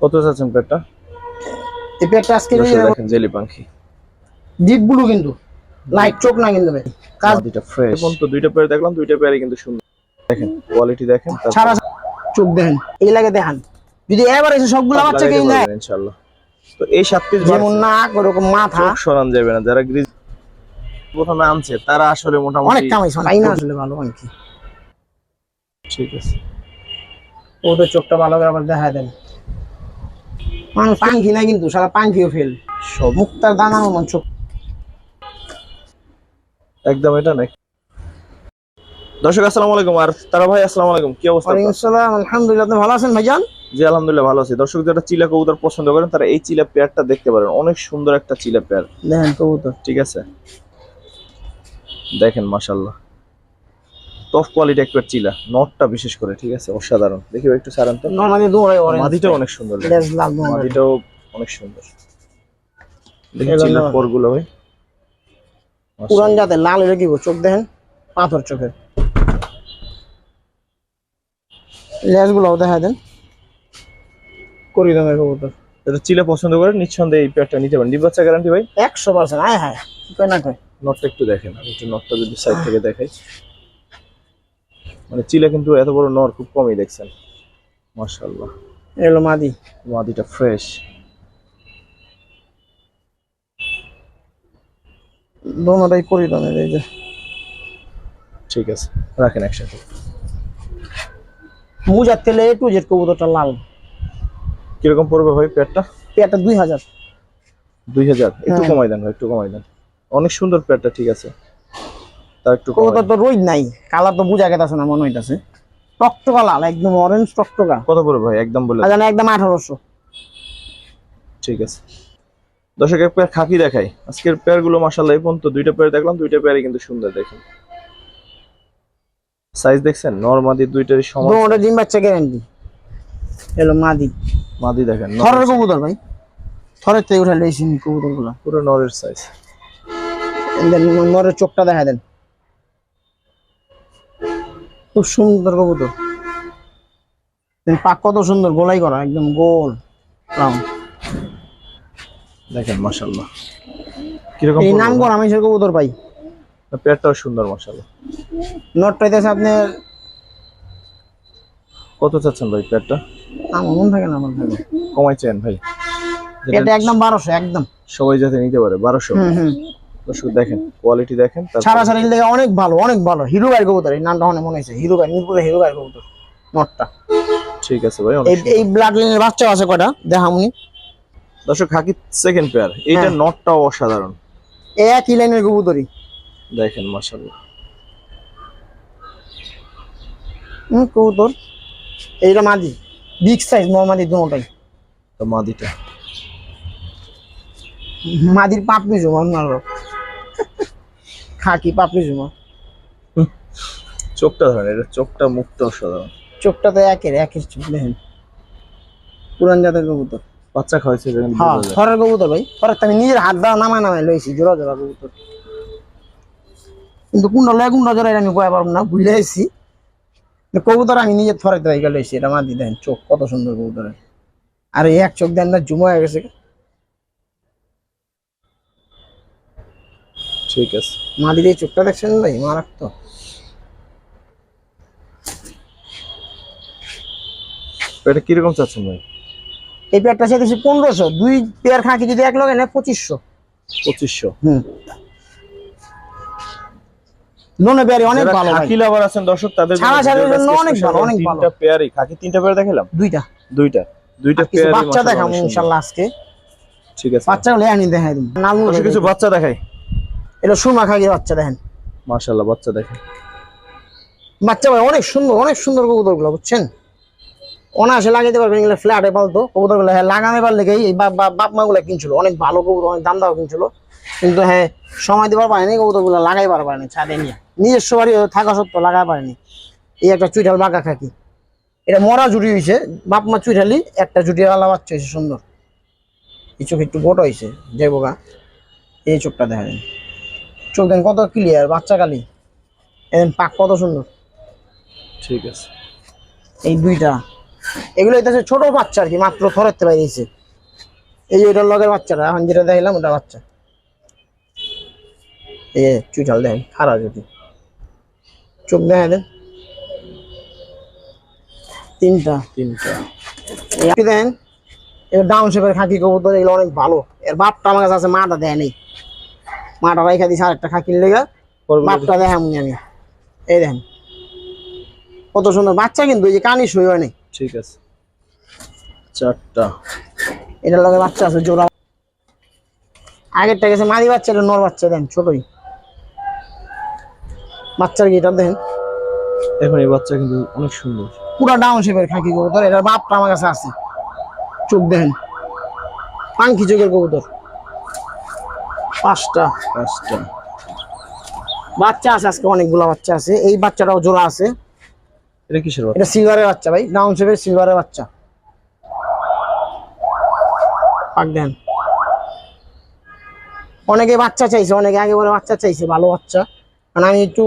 কত চাচ্ছেন পেয়ারটা এই পেয়ারটা আজকে দেখেন জেলি পাখি। ডিপ ব্লু কিন্তু। লাইট চোখ না কিন্তু ভাই। কাজ মাদিটা ফ্রেশ এখন তো দুইটা পেয়ার দেখলাম দুইটা পেয়ারই কিন্তু সুন্দর। দেখেন কোয়ালিটি দেখেন সারা চোখ দেখেন এই লাগে দেখান। যদি এবার এসে সবগুলো বাচ্চা লাগাইতে নেয় ইনশাআল্লাহ। তো এই সাত পিস যেমন নাক ওরকম মাথা। সরান যাবে না যারা গ্রিজ প্রথমে আনছে তারা আসলে অনেক মোটামুটি কামাইছে তাই না আসলে ভালো আর ঠিক আছে। ওদের চোখটা ভালো করে আবার দেখা দেন। মানুষ পাঙ্খি না কিন্তু সারা পাঙ্খিও ফেল সব মুক্তার দানার মন চোখ একদম এটা নাকি দর্শক আসসালামু আলাইকুম। আর তারা ভাই আসসালামু আলাইকুম। কি অবস্থা? ওয়ালাইকুম আসসালাম। আলহামদুলিল্লাহ আপনি ভালো আছেন ভাইজান? জি আলহামদুলিল্লাহ ভালো আছি। দর্শক যারা চিলা কবুতর পছন্দ করেন তারা এই চিলা পেয়ারটা দেখতে পারেন। অনেক সুন্দর একটা চিলা পেয়ার। দেখেন কবুতর। ঠিক আছে? দেখেন মাশাল্লাহ টপ কোয়ালিটি একটা চিলা নটটা বিশেষ করে ঠিক আছে? অসাধারণ। দেখি একটু সারান তো। নর্মালি দৌড়াই অরেঞ্জ মাদিটাও অনেক সুন্দর লেজ লাল মাদিটাও অনেক সুন্দর। দেখি নর। পরগুলো ভাই। পুরান জাতে লাল হলে কি চোখ দেখেন পাথর চোখের। লেজগুলো দেখা দেন করি দামের কবুতর। এটা চিলা পছন্দ করে নিঃসন্দেহে এই পেয়ারটা নিতে পারেন। ডিম বাচ্চা গ্যারান্টি ভাই? একশো পার্সেন্ট। হায় কি কয় না কয়? নটটা একটু দেখেন আমি একটু নটটা যদি সাইড থেকে দেখাই। মানে চিলা কিন্তু এত বড় নর খুব কমই দেখছেন। মাশাআল্লাহ। এলো মাদি। মাদিটা ফ্রেশ দোনোটাই করি দামের এই যে। ঠিক আছে রাখেন একসাথে। মুজার তেলে টু জেড কবুতরটা লাল। কীরকম পড়বে ভাই পেয়ারটা পেয়ারটা দুই হাজার। দুই হাজার একটু হ্যাঁ। কমাই দেন ভাই একটু কমাই দেন। অনেক সুন্দর পেয়ারটা ঠিক আছে। কবুতর। তো রোদ নাই কালার তো বুঝা গেছে না মনে হইতাছে। টকটকা লাল একদম অরেঞ্জ টকটকা। কত পড়বে ভাই? একদম বলে আর একদম আঠারোশো। ঠিক আছে। দর্শক এক পেয়ার খাকি দেখাই। আজকের পেয়ারগুলো মাসাল্লাহ এই পর্যন্ত দুইটা পেয়ার দেখলাম দুইটা পেয়ারই কিন্তু সুন্দর দেখেন। সাইজ দেখছেন? নর্মাদি দুইটারই সমান দোনোটা ডিম বাচ্চা গ্যারান্টি এলো মাদি। মাদি দেখেন থরের কবুতর ভাই। থরের থেকে উঠে লইছি কবুতরগুলা পুরো নরের সাইজ নরের চোখটা দেখা দেন। খুব সুন্দর কবুতর। পাক কত সুন্দর গোলাই করা একদম গোল। রাউন্ড দেখেন মাসাল্লাহ কীরকম এই নাম করা আমি কবুতর পাই পেয়ারটাও সুন্দর মাসাল্লাহ নট পাইতেছে আপনার কত চাচ্ছেন ভাই পেয়ারটা আমার মন থাকে না আমার থাকে। কমাইছেন ভাই। এটা একদম বারোশো একদম। সবাই যাতে নিতে পারে বারোশো। দর্শক দেখেন কোয়ালিটি দেখেন সারা সারি লেগে অনেক ভালো অনেক ভালো। হিরো ভাই কবুতর এই নামটা অনেক মনে হয়েছে হিরো ভাই মিরপুরে হিরো ভাই কবুতর নটটা। ঠিক আছে ভাই এই ব্লাড লাইনের বাচ্চা আছে কয়টা? দেখামুনি দর্শক হাকি সেকেন্ড পেয়ার এইটা হ্যাঁ। নটটাও অসাধারণ। একই লাইনের কবুতরই। দেখেন মাসাল্লাহ হুম কবুতর। এইটা মাদি বিগ সাইজ মাদি দুটাই। তো মাদিটা। মাদির পাপড়ি জমা অন্যান্য খাকি পাপড়ি জমা চোখটা ধরেন এটা চোখটা মুক্ত অসাধারণ। চোখটা তো একের একের চোখ দেখেন। পুরান জাতের কবুতর। বাচ্চা খাওয়াইছে হ্যাঁ বোঝা কবুতর ভাই। থরের তো আমি নিজের হাত দ্বারা নামায় নামায় লইছি জোড়া জোড়া কবুতর। কিন্তু কোনটা লয় কোনটা জোড়া আমি কয়ে পারব না ভুলে এসেছি কবুতর আমি নিজের থরের থেকে লইছি এটা মাদি দেখেন চোখ কত সুন্দর কবুতরের। আর এক চোখ দেন না জুমা হয়ে গেছে। ঠিক আছে। মাদির এই চোখটা দেখছেন ভাই? মারাত্মক। এটা কীরকম চাচ্ছেন ভাই? এই পেয়ারটা চাইতেছি পনেরোশো। দুই পেয়ার খাঁকি যদি এক লগে নেয় পঁচিশশো। পঁচিশশো। হুম। লোনে পেয়ারি অনেক যারা ভালো ভাই। খাকি লাভার আছেন দর্শক তাদের জন্য ছাড়া জন্য অনেক ভালো, অনেক ভালো। তিনটা পেয়ারই। খাকি তিনটা পেয়ার দেখালাম? দুইটা। দুইটা। দুইটা বাচ্চা দেখাবো আজকে। ঠিক আছে। বাচ্চা হলে আনি দেখাই দিন। নাম কিছু বাচ্চা দেখাই। এটা সুরমা খাগি বাচ্চা দেখেন। মাশাআল্লাহ বাচ্চা দেখেন। বাচ্চা ভাই অনেক সুন্দর অনেক সুন্দর কবুতরগুলো বুঝছেন? অনায়াসে লাগাইতে পারবেন এগুলো ফ্ল্যাটে পালতো। কবুতরগুলো হ্যাঁ লাগানো পারলে এই বাপ মা কিনছিল। অনেক ভালো কবুতর অনেক দাম দাও কিনছিল। কিন্তু হ্যাঁ সময় দিবার পারেনি কবুতরগুলো লাগাই পার পারেনি ছাদে নিয়ে। নিজস্ব বাড়ি থাকা সত্ত্বেও লাগাই পারেনি। এই একটা চুইঠাল বাঁকা খাকি। এটা মরা জুটি হয়েছে বাপ মা চুইঠালি একটা জুটি আলা বাচ্চা হয়েছে সুন্দর। এই চোখ একটু গোটা হয়েছে যে বোকা। এই চোখটা দেখা যায় চোখ দেন কত ক্লিয়ার বাচ্চা কালি এদিন পাক কত সুন্দর। ঠিক আছে। এই দুইটা। এগুলো হইতেছে ছোট বাচ্চা আর কি মাত্র থরাতে বাইরেছে এই যে ওটার লগের বাচ্চাটা এখন যেটা দেখালাম ওটা বাচ্চা। এই যে চুইটাল দেখেন খারাপ যদি। চোখ দেখা দেন। তিনটা। তিনটা। দেখেন এবার ডাউন শেপের খাকি কবুতর এগুলো অনেক ভালো। এর বাপটা আমার কাছে আছে মাটা দেয় নেই। মাটা রাইখা দিছে আরেকটা খাকির লেগা বাপটা দেখাম আমি। এই দেখেন। কত সুন্দর বাচ্চা কিন্তু এই যে কানি সই হয় নাই। ঠিক আছে। চারটা। এটার লগে বাচ্চা আছে জোড়া। আগেরটা গেছে মাদি বাচ্চা এটা নর বাচ্চা দেন ছোটই। বাচ্চার গিটার দেখেন। এখন এই বাচ্চা কিন্তু অনেক সুন্দর। পুরা ডাউন শেপের খাকি কবুতর এটার বাপটা আমার কাছে আছে। চোখ দেখেন। পাঙ্কি চোখের কবুতর। পাঁচটা। পাঁচটা। বাচ্চা আছে আজকে অনেকগুলো বাচ্চা আছে। এই বাচ্চাটাও জোড়া আছে। এটা কিসের বাচ্চা? এটা সিলভারের বাচ্চা ভাই ডাউন শেপের সিলভারের বাচ্চা। পাক দেন। অনেকে বাচ্চা চাইছে অনেকে আগে বলে বাচ্চা চাইছে ভালো বাচ্চা। কারণ আমি একটু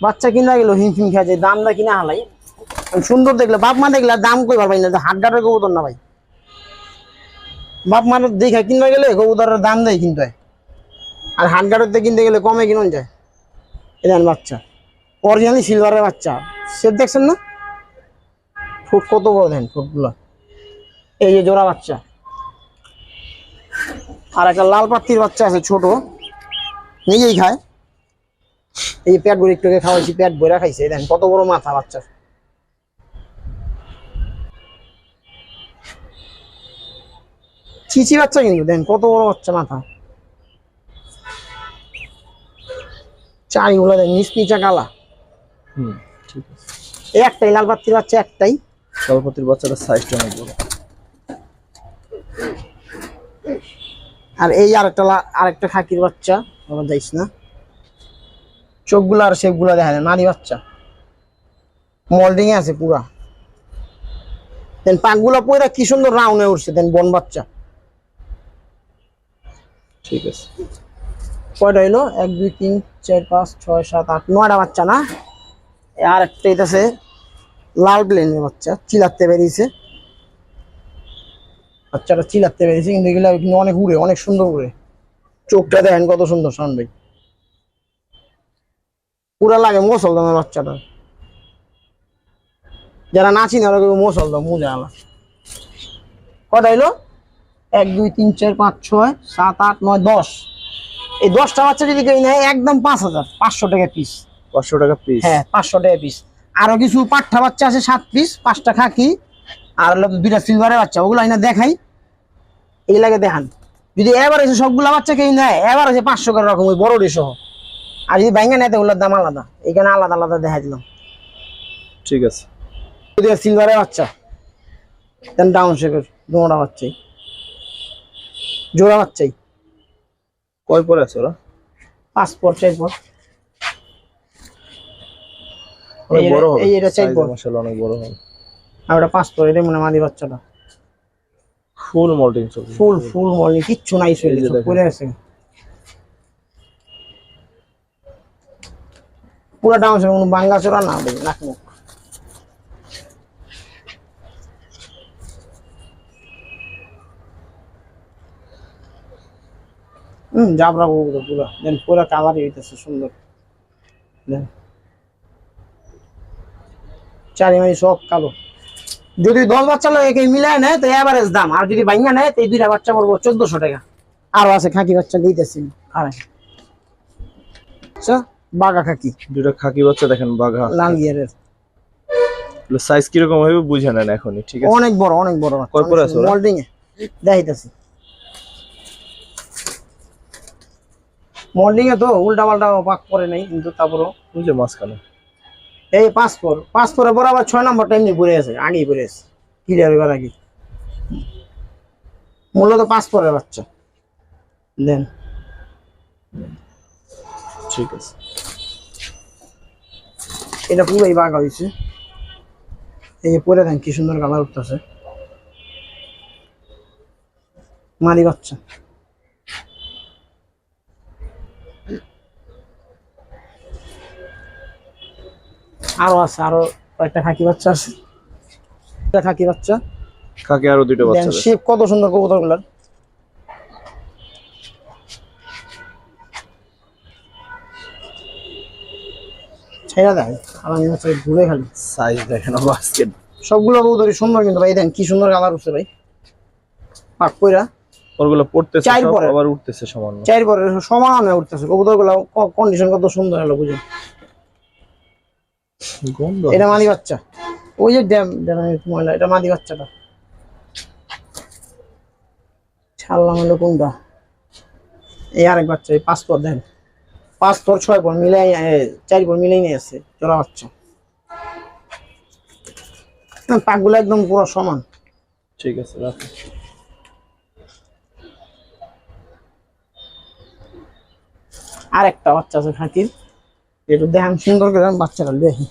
বাচ্চা কিনা গেল হিমফিম খেয়ে যায় দামটা কিনা হালাই। আমি সুন্দর দেখলে বাপ মা দেখলে দাম কই পারবাই না হাট গাটের কবুতর না ভাই। বাপ মা দেখে কিনতে গেলে কবুতরের দাম দেয় কিনতে আর হাট গাটের কিনতে গেলে কমে কিনুন যায়। এদের বাচ্চা। অরিজিনালি সিলভারের বাচ্চা। সেট দেখছেন না? ফুট কত বড় দেন ফুটগুলো। এই যে জোড়া বাচ্চা। আর একটা লাল পাত্তির বাচ্চা আছে ছোট। নিজেই খায়। এই পেট ভরে একটু খাওয়াইছি, পেট ভরে খাইছে। দেখেন কত বড় মাথা বাচ্চা চিচি বাচ্চা কিন্তু দেন কত বড় বাচ্চা মাথা। চারিগুলো দেন নিচ নিচা কালা হুম ঠিক আছে। এই একটাই লাল পাত্তির বাচ্চা একটাই। কালপতির বাচ্চাটার সাইজটা অনেক বড়। আর এই আরেকটা আরেকটা খাকির বাচ্চা আমার যাইস না। চোখগুলো আর শেপগুলো দেখা যায় নারী বাচ্চা। মোল্ডিং এ আছে পুরা। দেন পাকগুলো পয়রা কি সুন্দর রাউন্ডে উঠছে দেন বন বাচ্চা। ঠিক আছে। কয়টা হইল? এক, দুই, তিন, চার, পাঁচ, ছয়, সাত, আট, নয়টা বাচ্চা না? আর একটা এটাছে লাল প্লেনের বাচ্চা, চিলাতে বেরিয়েছে। বাচ্চাটা চিলাতে বেরিয়েছে, কিন্তু এগুলো কিন্তু অনেক উড়ে, অনেক সুন্দর উড়ে। চোখটা দেখেন কত সুন্দর, শান ভাই। পুরা লাগে মোসল দামের বাচ্চাটা। যারা নাচি না ওরা কেউ মোসল দাম, মুজা আলা কটা হইল? এক, দুই, তিন, চার, পাঁচ, ছয়, সাত, আট, নয়, দশ। এই দশটা বাচ্চা যদি কেউ নেয় একদম পাঁচ হাজার পাঁচশো টাকা পিস পাঁচশো টাকা পিস হ্যাঁ পাঁচশো টাকা পিস আরও কিছু পাঠা বাচ্চা আছে সাত পিস পাঁচটা খাকি আর দুইটা সিলভারের বাচ্চা ওগুলো আইনা দেখাই। এগুলাকে দেখান। যদি এবার এসে সবগুলো বাচ্চা কেউ নেয় এবার এসে পাঁচশো করে রকম ওই বড় সহ। আর যদি ব্যাঙ্গা নেয় ওগুলোর দাম আলাদা। এখানে আলাদা আলাদা দেখা দিলাম। ঠিক আছে। সিলভারের বাচ্চা দেন ডাউন শেপের জোড়া বাচ্চাই। জোড়া বাচ্চাই। কয় পরে আছে ওরা? পাঁচ পর চার পর। অনেক বড় হবে এই এটা চার পর। মাসাল অনেক বড় হবে আর ওটা পাঁচ পর এটা মনে মাদি বাচ্চাটা। ফুল মল্টিং চলছে ফুল ফুল মর্নিং কিচ্ছু নাই সব পড়ে আছে। পুরো ডাউন ছিল কোনো বাঙ্গা চোরা না নাক মুখ। হুম জাবরা বউগুলো পুরো। দেন পুরো কালারই হইতেছে সুন্দর। দেন। চারিমারি সব কালো। যদি দশ বাচ্চা লাগে কেউ মিলায় নেয় তো এভারেজ দাম। আর যদি ভাঙ্গা নেয় তো এই দুইটা বাচ্চা পড়ব চোদ্দশো টাকা। আরও আছে খাকি বাচ্চা দিতেছি। আর আচ্ছা বাঘা খাকি। দুটা খাকি বাচ্চা দেখেন বাঘা। লাল গিয়ারের সাইজ কীরকম হবে বুঝে নেন এখনই ঠিক আছে? অনেক বড় অনেক বড় কয় পরে আছে? মোল্ডিং এ দেখাইতেছি। মোল্ডিং এ তো উল্টা পাল্টা পাক করে নাই কিন্তু তারপরও। যে মাঝখানে। এই পাসপোর্ট পাসপোর্টে বরাবর ছয় নম্বরটা এমনি ঘুরে আছে আগেই ঘুরে আছে ক্লিয়ার এবার আগে? মূলত পাসপোর্টের বাচ্চা। দেন। ঠিক আছে। এটা পুরোই বাঘা হয়েছে। এই যে পরে দেন কি সুন্দর কালার উঠতেছে। মাদি বাচ্চা। আরও আছে আরও কয়েকটা খাকি বাচ্চা আছে। খাকি বাচ্চা। খাকি আরও দেন বাচ্চা। শেপ কত সুন্দর ছেড়া ঘুরে খালি সাইজ দেখেন বাস্কেট সবগুলো কবুতরই সুন্দর কিন্তু ভাই দেন কি সুন্দর কালার উঠছে ভাই। পাক কইরা। ওরগুলো পড়তেছে। আবার উঠতেছে সামান্য। চার পরে সমান উঠতেছে। কবুতরগুলো কন্ডিশন কত সুন্দর হলো বুঝুন। গন্ধ এটা মাদি বাচ্চা। ওই যে ড্যাম ড্যামের ময়লা এটা মাদি বাচ্চাটা। ছাড়লাম হলো কোনটা? এই আরেক বাচ্চা এই পাঁচ পর দেন। পাঁচ পর ছয় পর মিলাই চার পর মিলাই নিয়ে আসছে চলা বাচ্চা। পাকগুলো একদম পুরো সমান। ঠিক আছে রাখো। আর একটা বাচ্চা আছে খাকির একটু দেখান সুন্দর করে বাচ্চাটা দেখি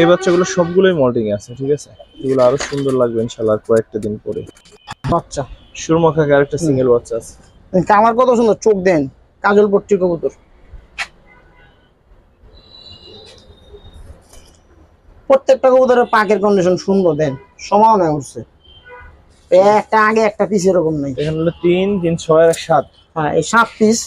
এই বাচ্চাগুলো সবগুলোই মল্টিং আছে ঠিক আছে? এগুলো আরও সুন্দর লাগবে ইনশাআল্লাহ কয়েকটা দিন পরে। বাচ্চা। সুরমা খাকি আরেকটা সিঙ্গেল বাচ্চা আছে। আমার কত সুন্দর চোখ দেন। কাজল পট্টি কবুতর। প্রত্যেকটা কবুতরের পাকের কন্ডিশন সুন্দর দেন। সমান হয়ে উঠছে। একটা আগে একটা পিস এরকম নেই। এখানে হলো তিন তিন ছয় আর সাত। হ্যাঁ এই সাত পিস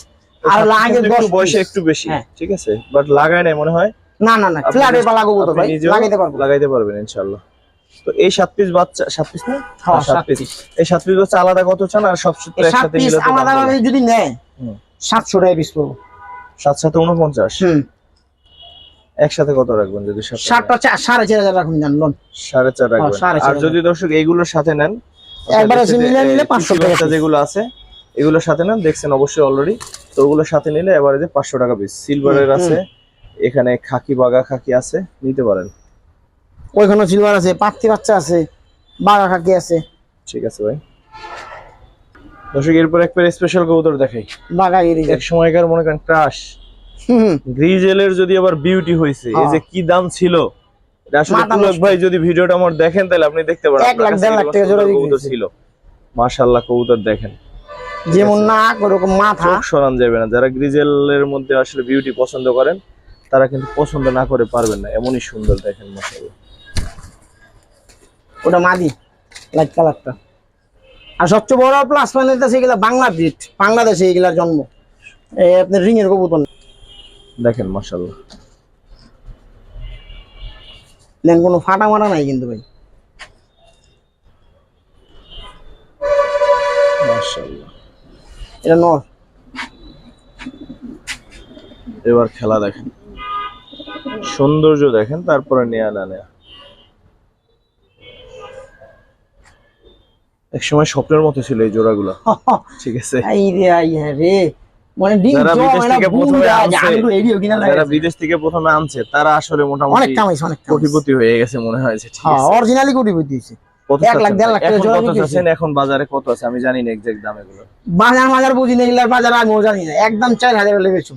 আর আগে একটু বয়সে একটু বেশি হ্যাঁ। ঠিক আছে? বাট লাগায় নাই মনে হয়। না না না ফ্ল্যাটে পালা কবুতর আপনি ভাই লাগাইতে পারব। লাগাইতে পারবেন ইনশাআল্লাহ। তো এই সাত পিস বাচ্চা সাত পিস না? হ্যাঁ, সাত সাত পিস। এই সাত পিস বাচ্চা আলাদা কত চান? আর সব সূত্র একসাথে মিলে আলাদা। যদি নেয় টাকা পিস পড়ব। সাত সাথে উনপঞ্চাশ হুম। একসাথে কত রাখবেন যদি সাত সাতটা সাড়ে চার হাজার রাখুন জানলাম সাড়ে চার রাখবেন। সাড়ে চার আর যদি দর্শক এইগুলোর সাথে নেন একবারে নিলে 500 টাকা যেগুলো আছে এগুলোর সাথে না দেখছেন অবশ্যই অলরেডি তো ওগুলোর সাথে নিলে এবারে যে পাঁচশো টাকা পিস সিলভারের আছে এখানে খাকি বাগা খাকি আছে নিতে পারেন। ওইখানে সিলভার আছে পাত্তি বাচ্চা আছে বাঘা খাকি আছে। ঠিক আছে ভাই। দর্শক এরপর একবার স্পেশাল কবুতর দেখাই। বাঘা গিরি এক সময়কার মনে করেন ক্রাশ গ্রিজেলের যদি আবার বিউটি হয়েছে এই হ্যাঁ। যে কি দাম ছিল? আসলে পুলক ভাই যদি ভিডিওটা আমার দেখেন তাহলে আপনি দেখতে পারেন এক লাখ, দেড় লাখ টাকা জোড়া কবুতর ছিল। মাশাআল্লাহ কবুতর দেখেন। যেমন নাক ওরকম মাথা। সরান যাবে না। যারা গ্রিজেলের মধ্যে আসলে বিউটি পছন্দ করেন তারা কিন্তু পছন্দ না করে পারবেন না। এমনই সুন্দর দেখেন মাশাআল্লাহ। ওটা মাদি লাইট কালারটা আর সবচেয়ে বড় প্লাস পয়েন্ট আছে এগুলা বাংলা ব্রিড বাংলাদেশে এগুলার জন্ম। এই আপনার রিং এর কবুতর দেখেন মাশাআল্লাহ। দেন কোনো ফাটা মারা নাই কিন্তু ভাই। মাশাআল্লাহ। এটা নর। এবার খেলা দেখেন। সৌন্দর্য দেখেন তারপরে নেয়া না নেয়া। এক সময় স্বপ্নের মতো ছিল এই জোড়াগুলো। ঠিক আছে। এই রে আই হ্যাঁ রে। মানে ডিম যারা বিদেশ থেকে প্রথমে আনছে। যারা বিদেশ থেকে প্রথমে আনছে তারা আসলে অনেক মোটামুটি কামাইছে অনেক কামাইছে কোটিপতি হয়ে গেছে মনে হয়েছে হ্যাঁ অরিজিনালি কোটিপতি হইছে কত এক লাখ, দেড় লাখ ভাই? টাকা এখন জোড়া বিক্রি এখন বাজারে কত আছে? আমি জানি না এক্সাক্ট দাম এগুলো। বাজার মাজার বুঝি না এগুলার বাজার আমিও জানি না। একদম চার হাজার হলে বেচো।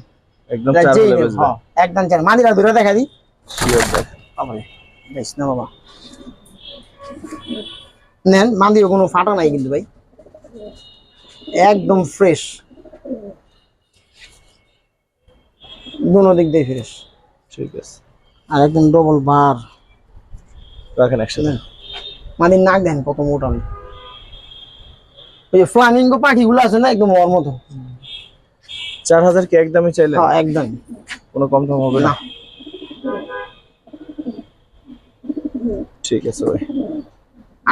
একদম চার হলে নেব, হ্যাঁ, একদম চার। মাদিরা দূরে দেখা দি। বাবারে বেশ না বাবা। নেন মাদির কোনো ফাটা নাই কিন্তু ভাই। একদম ফ্রেশ দুনো দিক দিয়ে ফ্রেশ ঠিক আছে। আর একদম ডবল বার রাখেন একসাথে। মাদির নাক দেন কত মোটা ওই যে ফ্লামিঙ্গো পাখিগুলো আছে না একদম ওর মতো। চার হাজার কি একদমই চাইলেন? হ্যাঁ একদম। কোনো কম টম হবে না। ঠিক আছে ভাই।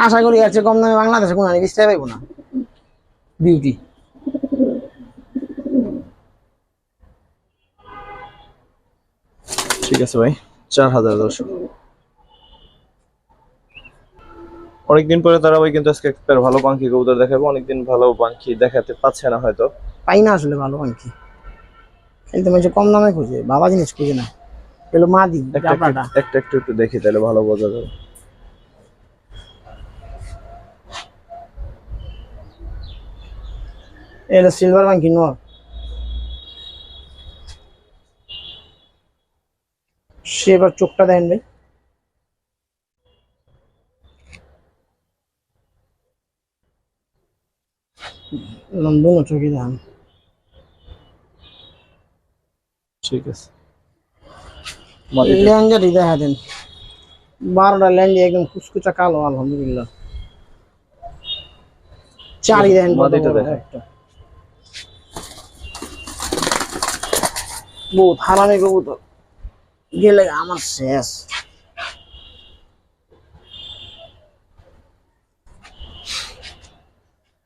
আশা করি আছে কম দামে বাংলাদেশে কোনো আনি বিস্তায় পাইবো না। বিউটি ঠিক আছে ভাই চার হাজার দর্শক। অনেকদিন পরে তারা ভাই কিন্তু আজকে একটা ভালো পাখি কবুতর দেখাবো অনেকদিন ভালো পাখি দেখাতে পাচ্ছে না হয়তো। পাই না আসলে ভালো কি এই তো কম দামে খুঁজে বাবা জিনিস খুঁজে না। এগুলো মাদি একটা একটু- একটা দেখি তাহলে ভালো বোঝা যাবে। এগুলো সিলভার বাঙ্কি নর। সে এবার চোখটা দেন ভাই। লন্ডন চোখে দেন ঠিক আছে। লেঞ্জারি দেখা দেন। বারোটা ল্যান্ডে একদম কুচকুচা কালো আলহামদুলিল্লাহ। চারি দেখেন দেখেন। একটা। বহুত হারামি কবুতর। গেলে আমার শেষ।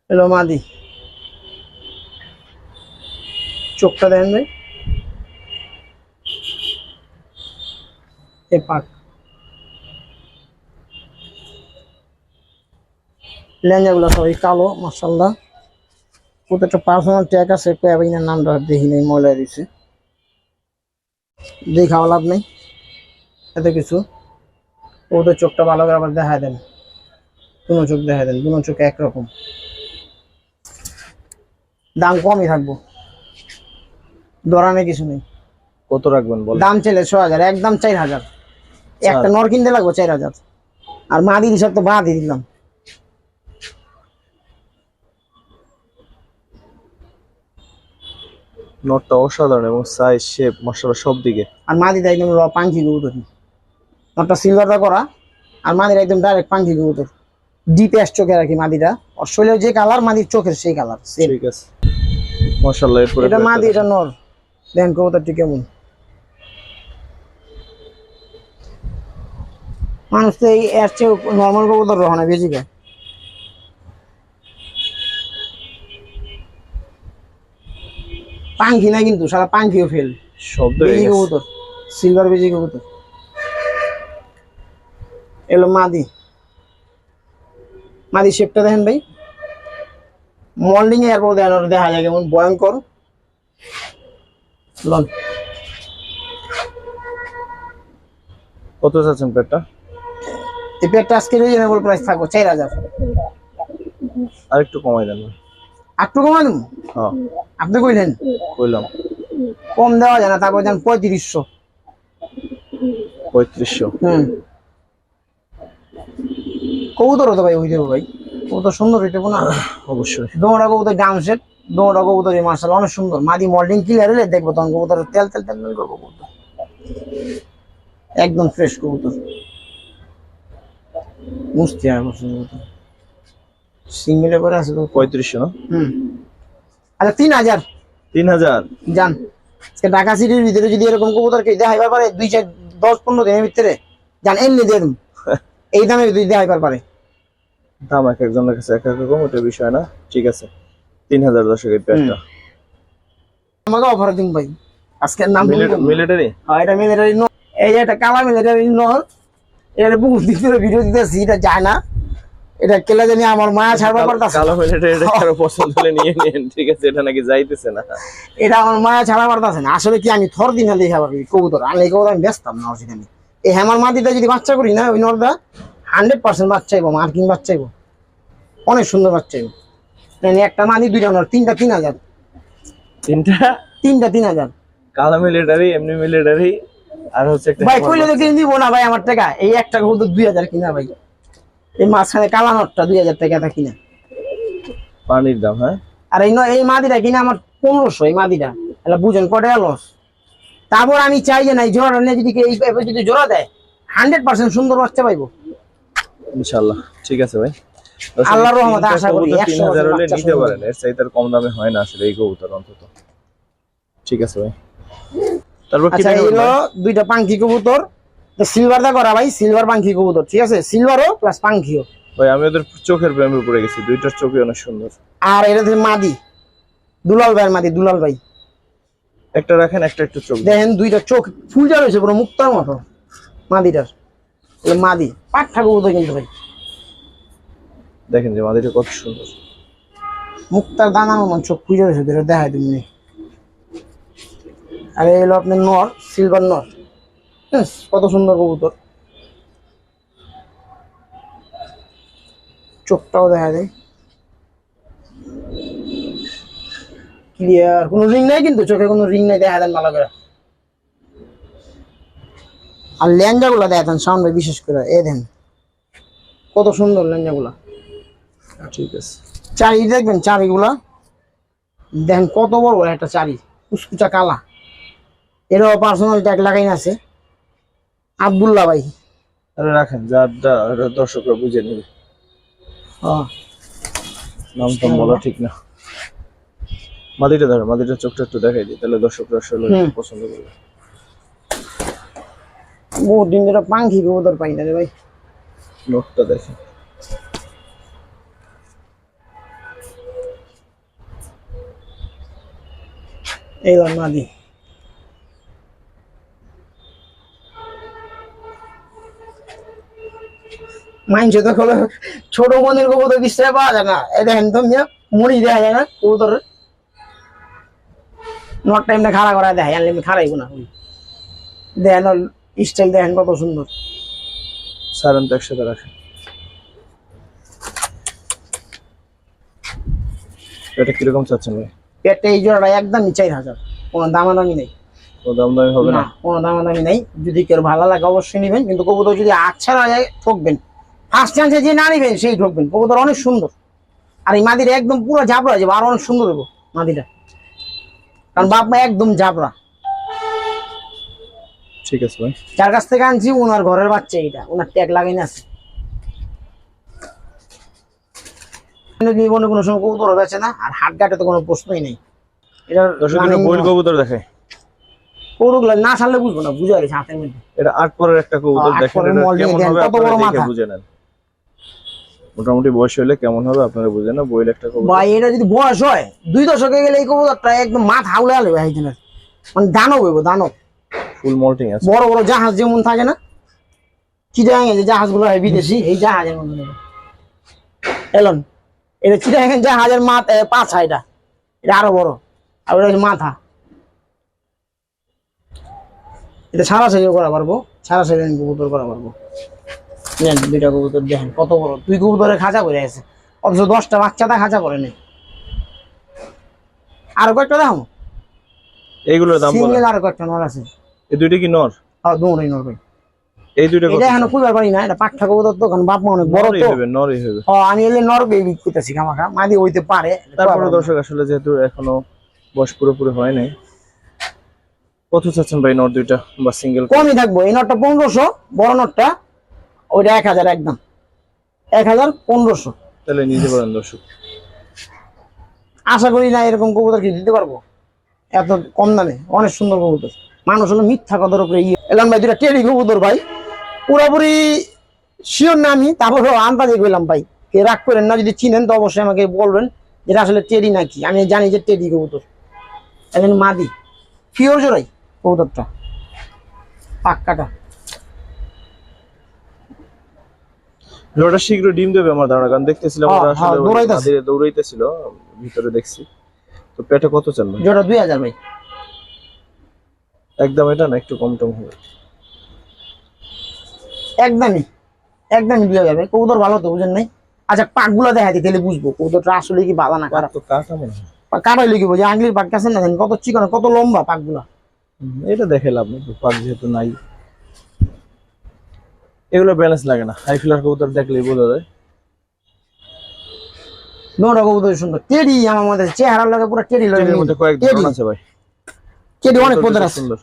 এলো মাদি। চোখটা দেন ভাই। এ পাক। লেঞ্জাগুলো সবাই কালো মাসাল্লাহ প্রত্যেকটা পার্সোনাল ট্যাগ আছে প্যাবিনের নামটা দেখি নেই, ময়লা দিছে। দেখাও লাভ নেই। এত কিছু। ওদের চোখটা ভালো করে আবার দেখা দেন। দুনো চোখ দেখা দেন, দুনো চোখ একরকম। দাম কমই থাকব। দরানে কিছু নেই। কত রাখবেন বল দাম চাইলে ছ হাজার একদম চার হাজার। একটা নর কিনতে লাগবে চার হাজার। আর মাদির হিসাব তো বাদ দিয়ে দিলাম। নটটা অসাধারণ এবং সাইজ শেপ মশলা সব দিকে। আর মা মাদিটা একদম র পাঙ্কি কবুতর। নটটা সিলভারটা করা আর মাদির একদম ডাইরেক্ট পাঙ্কি কবুতর। ডিপ অ্যাশ চোখে রাখি মাদিটা আর শরীরের যে কালার মাদির চোখের সেই কালার ঠিক আছে। এরপরে এটা মাদি এটা নর। দেখেন কবুতরটি কেমন। মানুষ তো এই এর চেয়ে নর্মাল কবুতর রহ না বেশি খায়। পাঙ্খি না কিন্তু সারা পাঙ্খিও ফেল শব্দ কবুতর সিলভার বেজি কবুতর। এলো মাদি। মাদি শেপটা দেখেন ভাই। মর্নিং এ এরপর দেখেন ওটা দেখা যায় কেমন ভয়ঙ্কর। লন কত চাচ্ছেন পেটটা এই পেটটা আজকে রিজনেবল প্রাইস থাকব চার হাজার। আর একটু কমাই দেন। একটু কমা দেবো? হ্যাঁ। আপনি কইলেন? কইলাম। কম দেওয়া যায় না তারপর যান পঁয়ত্রিশশো। পঁয়ত্রিশশো। হুম। কবুতর হতো ভাই ওই দেবো ভাই। কবুতর সুন্দর হইতে না? অবশ্যই। দোমরা কবুতর ডাউন সেট। দোমরা কবুতর মার্শাল অনেক সুন্দর। মাদি মল্ডিং ক্লিয়ার হলে দেখব তখন কবুতর তেল তেল তেল তেল করব কবুতর। একদম ফ্রেশ কবুতর। মুস্তি আর কবুতর। সিঙ্গেলে করে আছে তো? পঁয়ত্রিশশো হুম। আচ্ছা তিন হাজার। তিন হাজার। যান ঢাকা সিটির ভিতরে যদি এরকম কবুতর কেউ দেখাইবার পারে দুই চার দশ পনেরো দিনের ভিতরে যান এমনি দিয়ে এই দামে যদি দেখাইবার পারে। দাম এক একজনের কাছে এক এক রকম ওটা বিষয় না। ঠিক আছে। তিন হাজার দশক এই পেটটা আমাকে অফার দিন ভাই। আজকের নাম মিলিটারি হ্যাঁ, এটা মিলিটারি নো এই যে একটা কালা মিলিটারি নল এটা দিন ধরে ভিডিও দিতেছি এটা যায় না। এটা কেলে জানি আমার পারতাছে কালো মিলিটারি কারও পছন্দ হলে নিয়ে নিন ঠিক আছে এটা নাকি যাইতেছে না। এটা আমার মায়া ছাড়া পারতাছে না। আসলে কি আমি থর দিনে দেখে পারবি কবুতর আমি এই কবুতর আমি ব্যস্তাম না সেখানে এই হেমার মাটিটা যদি বাচ্চা করি না ওই নরদা হান্ড্রেড পার্সেন্ট বাচ্চাইবো মার্কিং বাচ্চাইবো অনেক সুন্দর বাচ্চাইবো একটা মাদি দুইটা নর তিনটা তিন হাজার। তিনটা? তিনটা তিন হাজার। কালো মিলিটারি এমনি মিলিটারি আর হচ্ছে একটা ভাই কইলে তো কিনে দিব না ভাই আমার টাকা। এই একটা কবুতর দুই হাজার কিনা ভাই। এই মাঝখানে কালা নটটা দুই হাজার টাকা এটা কিনা। পানির দাম হ্যাঁ? আর এই এই মাদিটা কিনা আমার পনেরোশো এই মাদিটা। তাহলে বুঝেন কটা লস তারপর আমি চাই যে না এই জোড়া নিয়ে যদি যদি জোড়া দেয় হান্ড্রেড পার্সেন্ট সুন্দর বাচ্চা পাইবো। ইনশাল্লাহ ঠিক আছে ভাই। আল্লাহর রহমতে আশা করি তিন 100 হাজার হলে নিতে পারেন। এর চাইতে কম দামে হয় না আসলে এই কবুতর অন্তত। ঠিক আছে ভাই। তারপর কি আচ্ছা দেখাবেন দুইটা পাঙ্খি কবুতর। সিলভার দা করা ভাই সিলভার পাঙ্খি কবুতর ঠিক আছে? সিলভারও প্লাস পাঙ্খিও। ভাই আমি ওদের চোখের প্রেমে পড়ে গেছি। দুইটার চোখই অনেক সুন্দর। আর এটা হচ্ছে মাদি। দুলাল ভাইয়ের মাদি দুলাল ভাই। একটা রাখেন একটা একটু চোখ দেখেন দুইটা চোখ ফুল যা রয়েছে পুরো মুক্তার মতো মাদিটার। মাদি পাঠা কবুতর কিন্তু ভাই। দেখেন যে মাদিটা কত সুন্দর। মুক্তার দানার মতন চোখ খুঁজে রয়েছে যেটা দেখায় তুমি আর, এই হলো আপনার নর সিলভার নর। কত সুন্দর কবুতর। চোখটাও দেখা যায়। ক্লিয়ার কোনো রিং নাই কিন্তু, চোখে কোনো রিং নাই, দেখা দেন ভালো করে। আর ল্যাঞ্জা গুলা দেখেন সাউন্ড বিশেষ করে, এ দেন। কত সুন্দর ল্যাঞ্জা গুলা ঠিক আছে। চারি দেখবেন চারিগুলা। দেখেন কত বড় বড় একটা চারি কুচকুচা কালা। এরও পার্সোনাল ট্যাগ লাগাই আছে। আবদুল্লাহ ভাই। রাখেন যার দর্শকরা বুঝে নেবে। হ্যাঁ। নাম টাম বলা ঠিক না। মাদিটা ধরো মাদিটা চোখটা একটু দেখাই দিই তাহলে দর্শকরা আসলে পছন্দ করবে। বহুত দিন ধরে পাঙ্খি কবুতর পাই না রে ভাই। নোটটা দেখেন। এই ধর মাদি মাইনছে তো হলো ছোট মনের কবুতর বিস্তারে পাওয়া যায় না। এই দেখেন তো মুড়ি দেওয়া যায় না, কবুতরের। নট টাইমটা খাড়া করা দেখায় আনলে আমি খাড়াইব না। দেখেন স্টাইল দেখেন কত সুন্দর। সারান তো একসাথে রাখেন এটা কীরকম চাচ্ছেন ভাই? পেটে এই জোড়াটা একদমই চার হাজার। কোনো দামাদামি নেই। ও দাম দামি হবে না? কোনো দামাদামি নেই। যদি কেউ ভালো লাগে অবশ্যই নেবেন কিন্তু কবুতর যদি আচ্ছা না যায় ঠকবেন। ফার্স্ট চান্সে যে না নিবেন সেই ঠকবেন। কবুতর অনেক সুন্দর। আর এই মাদিটা একদম পুরো জাবরা যাবে আর অনেক সুন্দর হব মাদিটা। কারণ বাপ মা একদম জাবরা ঠিক আছে ভাই। যার কাছ থেকে আনছি ওনার ঘরের বাচ্চা এটা ওনার ট্যাগ লাগাই না আছে। যদি কোনো সময় বেছে না? আর হাট ঘাটে তো কোনো প্রশ্নই নেই। এটার দর্শক running বইল নয়। কবুতর দেখায় কবুতরগুলো না ছাড়লে বুঝব না বুঝে গেছে হাতের মধ্যে। এটা আট পরের একটা কবুতর দেখেন পরের এটা মল দিয়ে কেমন হবে আপনারা দেখে বুঝে নেন। মোটামুটি বয়স হলে কেমন হবে আপনারা বুঝে না বইল একটা কবুতর। ভাই এটা যদি বয়স হয় দুই দশকে গেলে এই কবুতরটা একদম মাথা হাউলে আলে ভাই একজনের মানে দানব হইব দানব। ফুল মল্টিং আছে। বড় বড় জাহাজ যেমন থাকে না চিটাগাং যে জাহাজগুলো হয় বিদেশি এই জাহাজের মধ্যে। এলন। এটা চিটাগাং জাহাজের মাথা পাছা এটা। এটা আরও বড়। আর ওটা হচ্ছে মাথা। এটা সারা সাইজে করা পারব। সারা সাইজে কবুতর করা পারব। নেন দুইটা কবুতর দেখেন। কত বড়। দুই কবুতরের খাঁচা করে আছে। অথচ দশটা বাচ্চাটা খাঁচা করে নেই। আরও কয়েকটা দেখো এইগুলোর দাম সিঙ্গেল আরও কয়েকটা নর আছে। এই দুইটা কি নর? আর দৌড়াই নর ভাই। এই দুইটা এটা এখনও কইবার পারি না এটা পাকঠা কবুতর তো কারণ বাপ মা অনেক বড় তো। হবে নরই হবে ও আমি এলে নর বেবি কইতাছি খামাখা মাদি হইতে পারে তারপরে দর্শক আসলে যেহেতু এখনও বয়স পুরোপুরি হয় নাই কত চাচ্ছেন ভাই নর দুইটা বা সিঙ্গেল কমই থাকব এই নটটা পনেরোশো বড় নটটা ওইটা এক হাজার একদম। এক হাজার পনেরোশো। তাহলে নিতে পারেন দর্শক। আশা করি না এরকম কবুতর কি দিতে পারব? এত কম দামে অনেক সুন্দর কবুতর। মানুষ হলো মিথ্যা কথার উপরে ইয়ে। এলাম ভাই দুটা টেরি কবুতর ভাই। পুরোপুরি শিওর না আমি তারপরে আন্দাজে গেলাম ভাই। কে রাগ করেন না যদি চিনেন তো অবশ্যই আমাকে বলবেন যেটা আসলে টেরি নাকি। আমি জানি যে টেরি কবুতর। এখন মাদি। ফিওর জোড়াই কবুতরটা। পাক্কাটা। জোড়াটা শীঘ্র ডিম দেবে আমার ধারণা কারণ দেখতেছিলাম হ্যাঁ, ওরা হ্যাঁ, আসলে। দৌড়াইতেছিল ভিতরে দেখছি। তো পেটে কত চান ভাই? জোড়া দুই হাজার ভাই। একদম এটা না একটু কম টম হবে। একদমই একদমই হাজার ভাই কবুতর ভালো তো বুঝেন নাই? আচ্ছা পাকগুলো দেখা দিই তাহলে বুঝব। কবুতরটা আসলে কি বাবা না কাটা কাটাই লিখিব যে আংলির পাক আছে না কত চিকন কত লম্বা পাকগুলো। এটা দেখে লাভ নেই পাক যেহেতু নাই। এগুলো ব্যালেন্স লাগে না হাই ফিলার কবুতর দেখলেই বোঝা যায়। কবুতর সুন্দর? টেডি আমার মধ্যে চেহারা লাগে পুরো টেডি লাগে মধ্যে কয়েক ধরন আছে ভাই। টেডি অনেক কবুতর আছে। সুন্দর।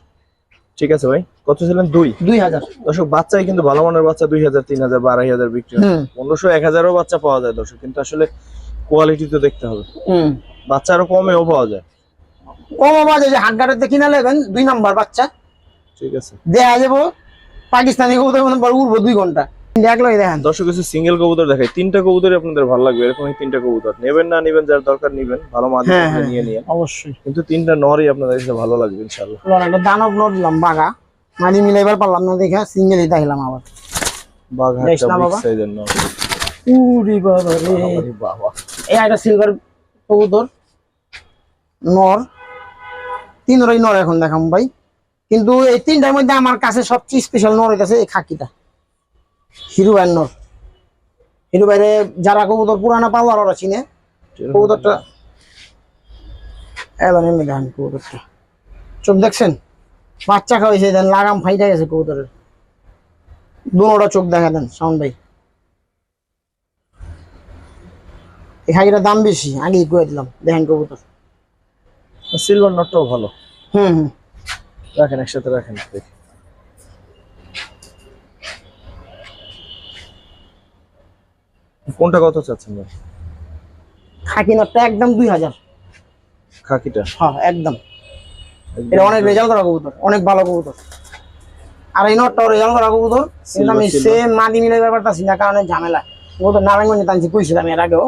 ঠিক আছে ভাই। কত ছিলেন? দুই? দুই হাজার। দর্শক বাচ্চাই কিন্তু ভালো মানের বাচ্চা দুই হাজার তিন হাজার বা আড়াই হাজার বিক্রি হয়। পনেরোশো এক হাজারও বাচ্চা পাওয়া যায় দর্শক কিন্তু আসলে কোয়ালিটি তো দেখতে হবে। বাচ্চা আরও কমেও পাওয়া যায়। কম বাজে যে হাট কিনা নেবেন দুই নাম্বার বাচ্চা। ঠিক আছে। দেখা যাব পাকিস্তানি কবুতর পর উড়বো দুই ঘণ্টা। দেখলোই দেখেন। দর্শক কিছু সিঙ্গেল কবুতর দেখাই। তিনটা কবুতরই আপনাদের ভালো লাগবে এরকম তিনটা কবুতর। নেবেন না নেবেন যার দরকার নিবেন। ভালো মাদি হ্যাঁ, হ্যাঁ, নিয়ে নিয়ে অবশ্যই। কিন্তু তিনটা নরই আপনাদের কাছে ভালো লাগবে একটা দানব নোট দিলাম বাঘা। মাঝে মিলাইবার পারলাম না দেখা সিঙ্গেলই দেখালাম আবার। বাবা? নর উরি বাবা রে। বাবা। এই একটা সিলভার কবুতর নর। তিনটাই নর এখন দেখাম ভাই। কিন্তু এই তিনটার মধ্যে আমার কাছে সবচেয়ে স্পেশাল নর হইতাছে এই খাকিটা। হিরো ভাইয়ের নর। হিরো ভাইরে যারা কবুতর পুরানা পাওয়ার ওরা চিনে। কবুতরটা এমনি দেখেন কবুতরটা। চোখ দেখছেন? বাচ্চা খাওয়াইছে দেন লাগাম ফাইটা গেছে কবুতরের। দুটা চোখ দেখা দেন সাউন্ড ভাই। এই খাকিটার দাম বেশি আগেই কয়ে দিলাম দেখেন কবুতর। সিলভার নটটাও ভালো। হুম হুম। রাখেন একসাথে রাখেন দেখি। কোনটা কত চাচ্ছেন ভাই? খাকি নটটা একদম দুই হাজার। খাকিটা? হ্যাঁ একদম। এটা অনেক রেজাল্ট করা কবুতর অনেক ভালো কবুতর। আর এই নটটাও রেজাল্ট করা কবুতর কিন্তু আমি সেম মাদি না কারণে ঝামেলা। কবুতর নারায়ণগঞ্জে টানছি কইছিলাম এর আগেও।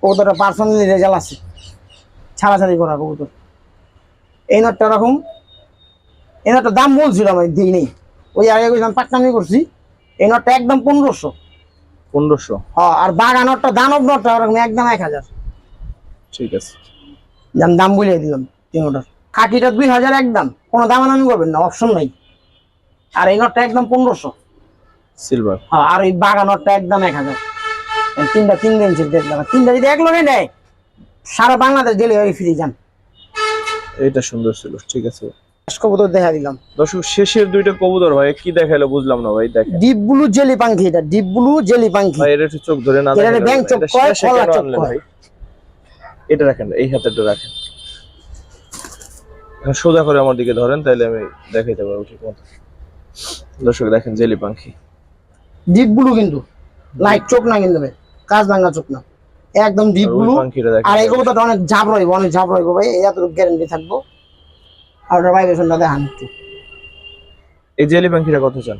কবুতরটা পার্সোনালি রেজাল্ট আছে ছাড়াছাড়ি করা কবুতর। এই নটটা এরকম এই নটটার দাম বলছিল আমি দিই নেই ওই আগে কইছিলাম পাটনামি করছি। এই নটটা একদম পনেরোশো। পনেরোশো? হ্যাঁ আর বাগা নটটা দানব নটটা ওরকম একদম এক হাজার। ঠিক আছে। দাম বলিয়ে দিলাম তিনোটার খাকিটা দুই হাজার একদম। কোনো দামাদামি করবেন না অপশন নাই। আর এই নটটা একদম পনেরোশো। সিলভার হ্যাঁ আর এই বাগা নটটা একদম এক হাজার। তিনটা তিন ইঞ্চির দেখলাম তিনটা যদি এক নেয় সারা বাংলাদেশ ডেলিভারি ফ্রি যান। এইটা সুন্দর ছিল ঠিক আছে। কবুতর দেখা দিলাম। দর্শক শেষের দুইটা কবুতর ভাই কি দেখাইলো বুঝলাম না ভাই দেখেন। ডিপ ব্লু জেলি পাঙ্খি এটা ডিপ ব্লু জেলি পাঙ্খি ভাই এটা চোখ ধরে না এটা না। চোখ কয়, কেন চোখ কয়। এটা রাখেন এই হাতেরটা রাখেন। সোজা করে আমার দিকে ধরেন তাহলে আমি দেখাইতে পারব ঠিক মতো। দর্শক দেখেন জেলি পাখি। ডিপ ব্লু কিন্তু। লাইট চোখ না কিন্তু ভাই। কাজ ভাঙ্গা চোখ না। একদম ডিপ ব্লু পাখিটা আর এই কবুতরটা অনেক ঝাপ রইব অনেক ঝাপ রইব ভাই। এতটুকু গ্যারেন্টি থাকব। আর ওটার ভাইব্রেশনটা দেখান একটু। এই জেলি পাখিটা কত চান?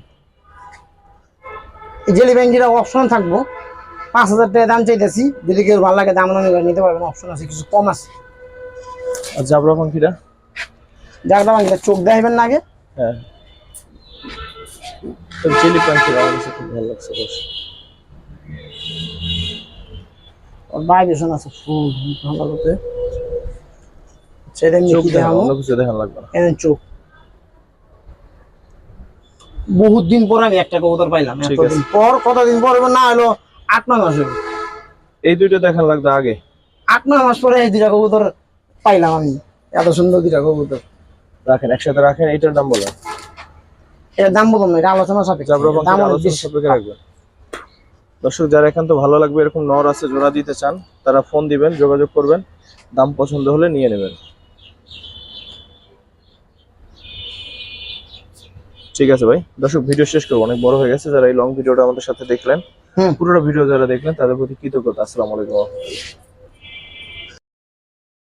এই জেলি ব্যাংকিটা অপশন থাকব। পাঁচ হাজার টাকা দাম চাইতেছি। যদি কেউ ভালো লাগে দাম নিতে পারবেন অপশন আছে কিছু কম আছে। আর জাবরা পাখিটা যার দাম চোখ দেখাবেন না আগে। হ্যাঁ। জেলি আমার কাছে খুব ভালো লাগছে বেশ। ওর ভাইব্রেশন আছে ফুল ভালো সেটা চোখ দেখাবো? অন্য কিছু দেখান লাগবে না। চোখ। বহুত দিন পর আমি একটা কবুতর পাইলাম এতদিন পর কতদিন পর না হলো আট নয় মাস এই দুইটা দেখান লাগবে আগে। আট নয় মাস পরে এই দুটা কবুতর পাইলাম আমি এত সুন্দর দুটা কবুতর। রাখেন একসাথে রাখেন এইটার দাম বলেন। এটার দাম বললাম না এটা আলোচনা সাপেক্ষে দাম আলোচনা সাপেক্ষে রাখবেন। দর্শক যারা একান্ত ভালো লাগবে এরকম নর আছে জোড়া দিতে চান তারা ফোন দিবেন যোগাযোগ করবেন দাম পছন্দ হলে নিয়ে নেবেন। ঠিক আছে ভাই। দর্শক ভিডিও শেষ করব অনেক বড় হয়ে গেছে যারা এই লং ভিডিওটা আমাদের সাথে দেখলেন পুরোটা ভিডিও যারা দেখলেন তাদের প্রতি কৃতজ্ঞতা। আসসালামু আলাইকুম।